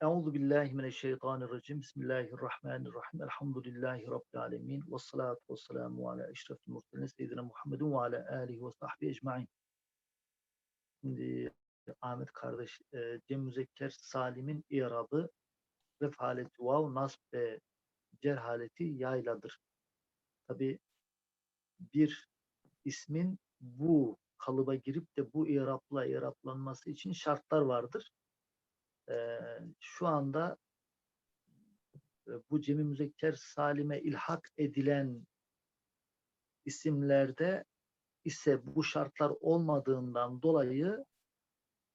Euzu billahi mineşşeytanirracim. Bismillahirrahmanirrahim. Elhamdülillahi rabbil alamin. Ves salatu vesselamu ala eşrefil murselin seyyidina Muhammedin ve ala alihi ve sahbihi ecmaîn. Şimdi Ahmet kardeş e, Cem Müzekker Salim'in i'rabı ref haleti vav, nasb ve cer haleti yayladır. Tabi bir ismin bu kalıba girip de bu i'rapla i'raplanması için şartlar vardır. Ee, şu anda e, bu cemi müzekker salime ilhak edilen isimlerde ise bu şartlar olmadığından dolayı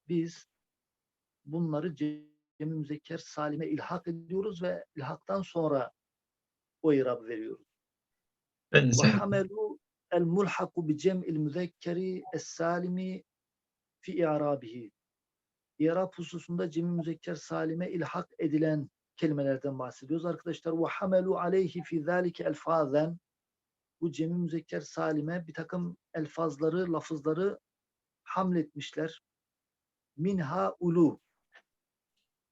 biz bunları cemi müzekker salime ilhak ediyoruz ve ilhaktan sonra o irabı veriyoruz. Ben sen. hamelu el mulhaku bi cem'il müzekkeri es salimi fi i'rabihi. İrab hususunda cemi müzekker salime ilhak edilen kelimelerden bahsediyoruz arkadaşlar. Ve hamelu aleyhi fi zalike elfazen. Bu cemi müzekker salime bir takım elfazları, lafızları hamletmişler. Minha ulu.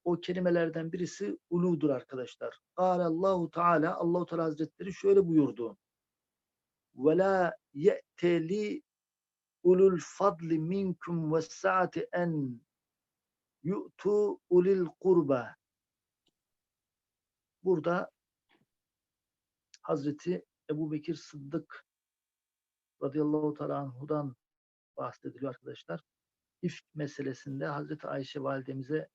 O kelimelerden birisi uludur arkadaşlar. Allahu Teala Allahu Teala Hazretleri şöyle buyurdu. Ve la ye'teli ulul fadli minkum ve saati en yu'tu ulil kurba. Burada Hazreti Ebu Bekir Sıddık radıyallahu teala anhudan bahsediliyor arkadaşlar. İfk meselesinde Hazreti Ayşe validemize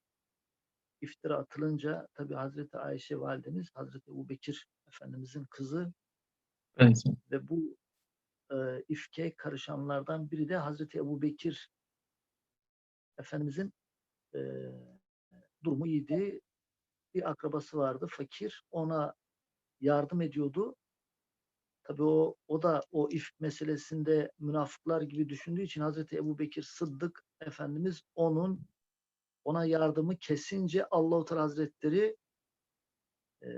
iftira atılınca tabi Hazreti Ayşe validemiz Hazreti Ebu Bekir Efendimizin kızı sen. ve bu e, ifke karışanlardan biri de Hazreti Ebu Bekir Efendimizin e, durumu iyiydi. Bir akrabası vardı fakir. Ona yardım ediyordu. Tabii o, o da o ifk meselesinde münafıklar gibi düşündüğü için Hazreti Ebu Bekir Sıddık Efendimiz onun ona yardımı kesince Allahu Teala Hazretleri e,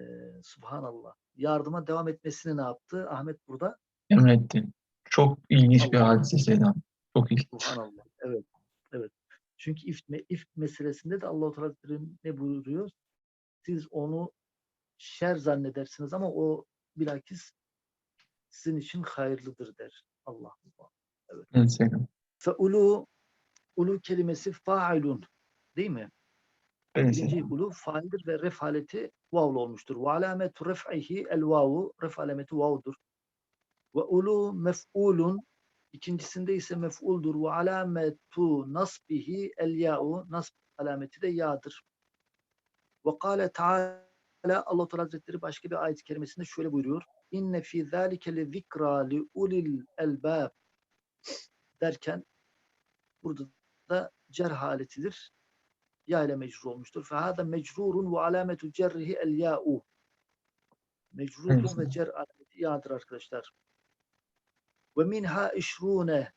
Subhanallah yardıma devam etmesini ne yaptı? Ahmet burada. Emrettin. Çok ilginç bir Allah. hadise Sedan. Çok ilginç. Subhanallah. Evet. Evet. Çünkü ifk, me- ifk meselesinde de Allahu Teala ne buyuruyor? Siz onu şer zannedersiniz ama o bilakis sizin için hayırlıdır der Allah. Ben sen. Fe ulu ulu kelimesi failun değil mi? Ben Birinci ulu faildir ve ref haleti vavlu olmuştur. Ve alametu ref'ihi el vavu ref alameti vavdur. Ve ulu mef'ulun ikincisinde ise mef'uldur. Ve alametu nasbihi el ya'u nasb alameti de ya'dır. Ve kâle Teala Allah Teala Hazretleri başka bir ayet-i kerimesinde şöyle buyuruyor. İnne fî zâlike le zikra li ulil elbâb derken burada da cer haletidir. Ya ile mecrur olmuştur. Fehâda mecrurun ve alametu cerrihi el ya'u. Mecrurun ve cer alameti ya'dır arkadaşlar. Ve minha işrune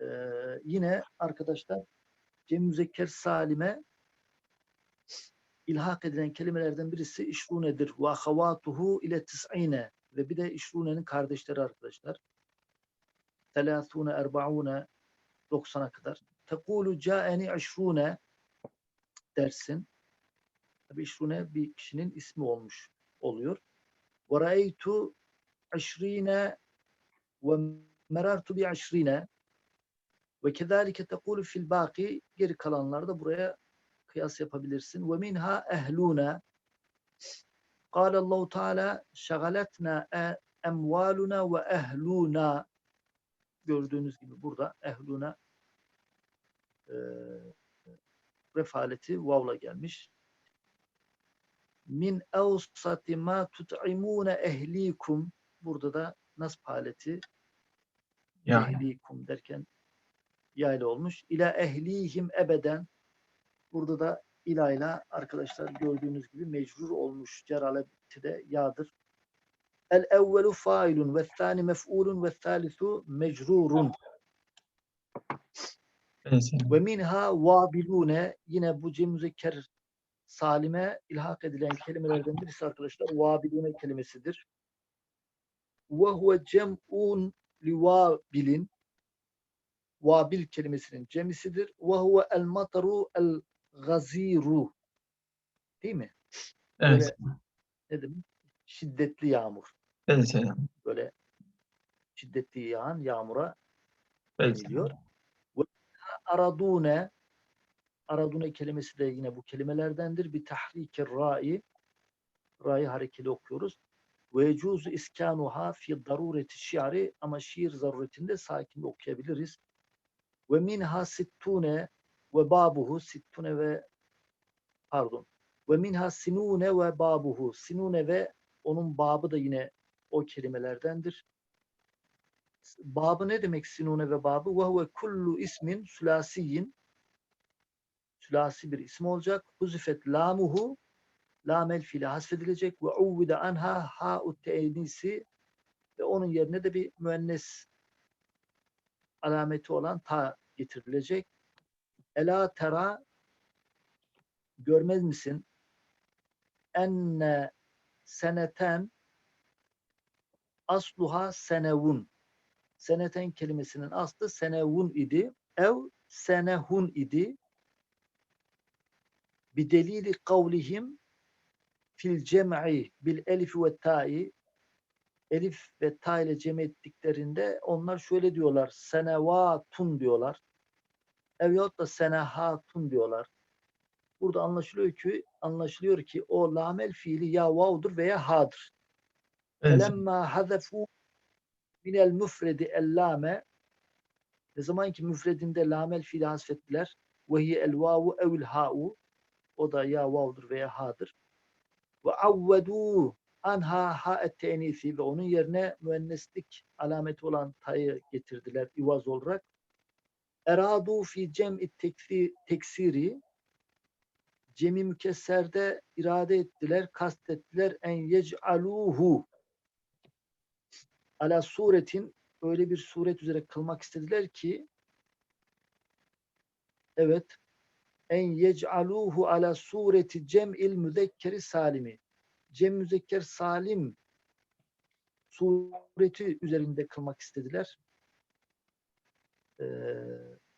Ee, yine arkadaşlar Cem Müzekker Salime ilhak edilen kelimelerden birisi işrunedir. Ve ahavatuhu ile tis'ine ve bir de işrunenin kardeşleri arkadaşlar. Telâthûne erba'ûne 90'a kadar. Tekulu câeni işrûne dersin. Tabi işrûne bir kişinin ismi olmuş oluyor. Ve ra'eytu işrîne ve merartu bi işrîne ve kezalike tekulu fil baki geri kalanlarda buraya kıyas yapabilirsin. Ve minha ehlûne قال الله تعالى شغلتنا emvaluna ve ehluna gördüğünüz gibi burada ehluna e, refaleti vavla gelmiş. Min evsati ma tut'imune ehlikum burada da nasb haleti yani. ehlikum derken yayla olmuş. İla ehlihim ebeden burada da ilayla arkadaşlar gördüğünüz gibi mecrur olmuş. Ceraleti de yağdır. El evvelu failun ve thani mef'ulun ve thalithu mecrurun. Ve minha vabilune yine bu cem müzekker salime ilhak edilen kelimelerden birisi arkadaşlar vabilune kelimesidir. Ve huve cem'un li vabilin vabil kelimesinin cemisidir. Ve huve el mataru el gaziru. Değil mi? Evet. Ne demek? Şiddetli yağmur. Evet. Böyle şiddetli yağan yağmura Evet deniliyor. selam. aradune aradune kelimesi de yine bu kelimelerdendir. Bir tahrikir ra'i ra'yı harekeli okuyoruz. Ve yecuzu iskanuha fi darureti şiari ama şiir zaruretinde sakin okuyabiliriz. Ve minha sittune ve babuhu sittune ve pardon ve minha sinune ve babuhu sinune ve onun babı da yine o kelimelerdendir. Babı ne demek sinune ve babı? Ve huve kullu ismin sülasiyin sülasi bir isim olacak. Huzifet lamuhu lamel fiile hasfedilecek ve uvvide anha ha'u te'nisi ve onun yerine de bir müennes alameti olan ta getirilecek. Ela tera görmez misin? Enne seneten asluha senevun. Seneten kelimesinin aslı senevun idi. Ev senehun idi. Bidelili kavlihim fil cem'i bil elif ve ta'i elif ve ta ile cem ettiklerinde onlar şöyle diyorlar. Senevatun diyorlar. Ev yahut da senehatun diyorlar. Burada anlaşılıyor ki anlaşılıyor ki o lamel fiili ya vav'dur veya ha'dır. Evet. Felemma hazefu minel müfredi ellame ne zaman ki müfredinde lamel fiili hasfettiler ve hiye el vavu evil ha'u o da ya vav'dur veya ha'dır. Ve avvedu anha ha'et tenisi ve onun yerine müenneslik alameti olan tayı getirdiler ivaz olarak. Eradu fi cem'i teksiri cemi mükesserde irade ettiler, kastettiler en yec'aluhu ala suretin öyle bir suret üzere kılmak istediler ki evet en yec'aluhu ala sureti cem'il müzekkeri salimi cem müzekker salim sureti üzerinde kılmak istediler. Ee,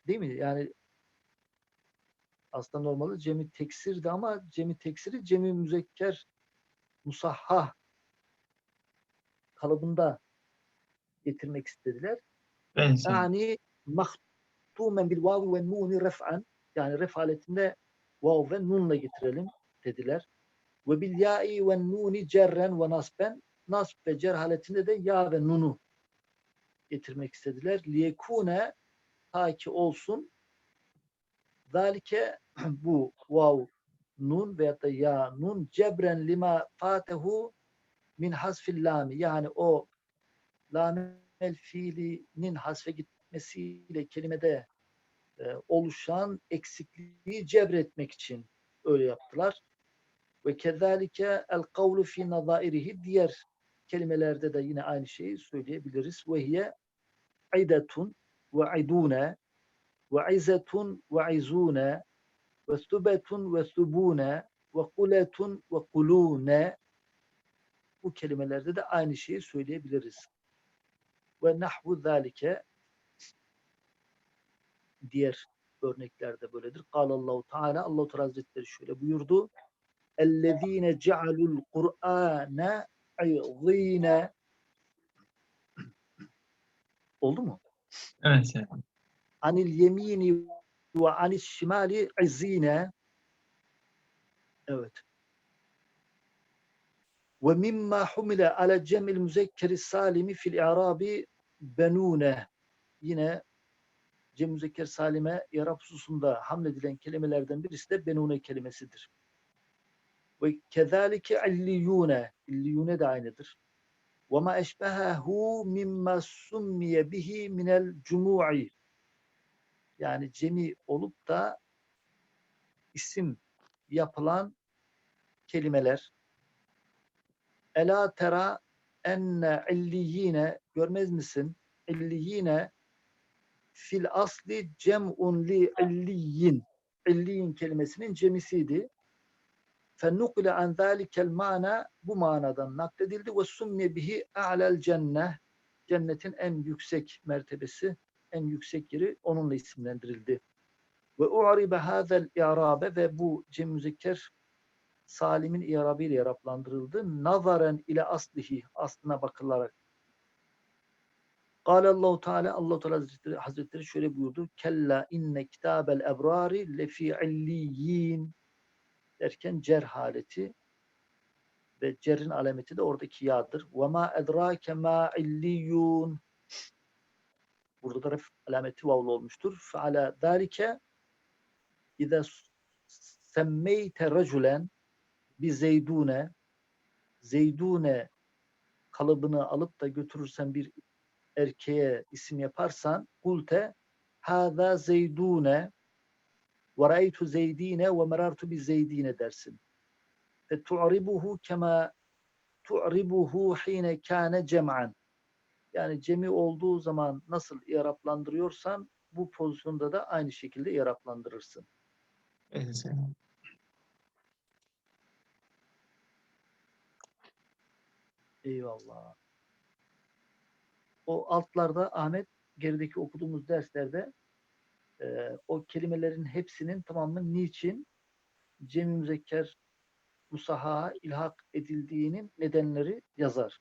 değil mi? Yani aslında normalde cemi teksirdi ama cemi teksiri cemi müzekker musahhah kalıbında getirmek istediler. Selam. Yani mahtumen bil vavi ve nuni ref'an yani ref aletinde vav ve nunla getirelim dediler. Ve bil ya'i ve nuni cerren ve nasben nasb ve cer haletinde de ya ve nunu getirmek istediler. Liyekune ta ki olsun zalike bu vav nun veyahut da ya nun cebren lima fatehu min hasfil lami yani o lamel fiilinin hasfe gitmesiyle kelimede e, oluşan eksikliği cebretmek için öyle yaptılar. Ve kezalike el kavlu fi nazairihi diğer kelimelerde de yine aynı şeyi söyleyebiliriz. Ve hiye idetun ve idune ve izetun ve izune ve stubetun ve stubune ve kuletun ve kulune bu kelimelerde de aynı şeyi söyleyebiliriz. Ve nahvu zalike diğer örneklerde böyledir. Allahu Teala Allah Teala Hazretleri şöyle buyurdu. Ellezine cealul Kur'ane izine Oldu mu? Evet. Anil yemini ve anil şimali izine Evet. Ve mimma humile ala cem'il müzekkeri salimi fil i'rabi benune. Yine cem müzekker salime i'rab hususunda hamledilen kelimelerden birisi de benune kelimesidir. Ve kezalike illiyune. İlliyune de aynıdır. Ve ma eşbehahu mimma summiye bihi minel cumu'i. Yani cemi olup da isim yapılan kelimeler. Ela tera enne illiyine görmez misin? İlliyine fil asli cem'un li illiyin. İlliyin kelimesinin cemisiydi. Fennukile an zâlikel mana bu manadan nakledildi summiye bihi a'lel cenneh. Cennetin en yüksek mertebesi, en yüksek yeri onunla isimlendirildi. Ve u'ribe hâzel i'rabe ve bu cem müzekker salimin i'rabı ile i'rablandırıldı. Nazaren ile aslihi aslına bakılarak. Kâle Allahu Teala Allah Teala Hazretleri, şöyle buyurdu. Kella inne kitabel ebrari lefi illiyyin derken cer haleti ve cerrin alameti de oradaki ya'dır. Ve ma edrake ma illiyun Burada da ref alameti vavlu olmuştur. Fe ala zâlike İze semmeyte raculen bi zeydune zeydune kalıbını alıp da götürürsen bir erkeğe isim yaparsan kulte hâzâ zeydune ve ra'eytu zeydine ve merartu bi zeydine dersin. Ve tu'ribuhu kema tu'ribuhu hine kâne cem'an. Yani cemi olduğu zaman nasıl i'raplandırıyorsan bu pozisyonda da aynı şekilde i'raplandırırsın. Evet. Eyvallah. O altlarda Ahmet gerideki okuduğumuz derslerde e, o kelimelerin hepsinin tamamının niçin cem-i müzekker musahaha ilhak edildiğinin nedenleri yazar.